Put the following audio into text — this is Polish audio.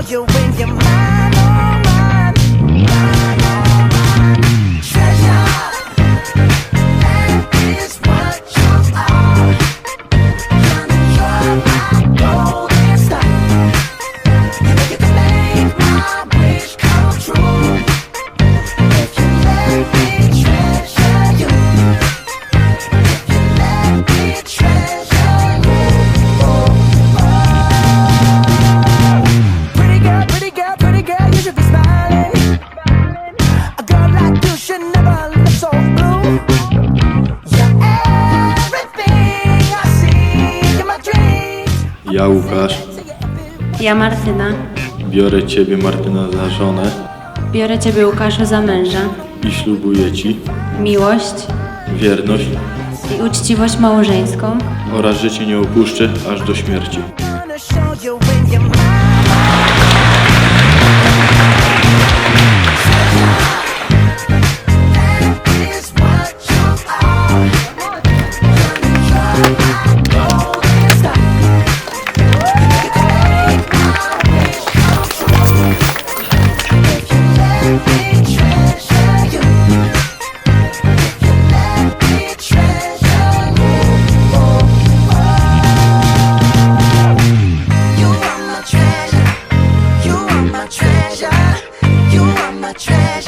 Oh, you when you're mine. Ja Łukasz, Ja Martyna. biorę Ciebie Martyna za żonę Biorę Ciebie Łukaszu za męża. i ślubuję Ci Miłość wierność i uczciwość małżeńską oraz że nie opuszczę aż do śmierci. gonna show you when you're. my treasure. You are my treasure.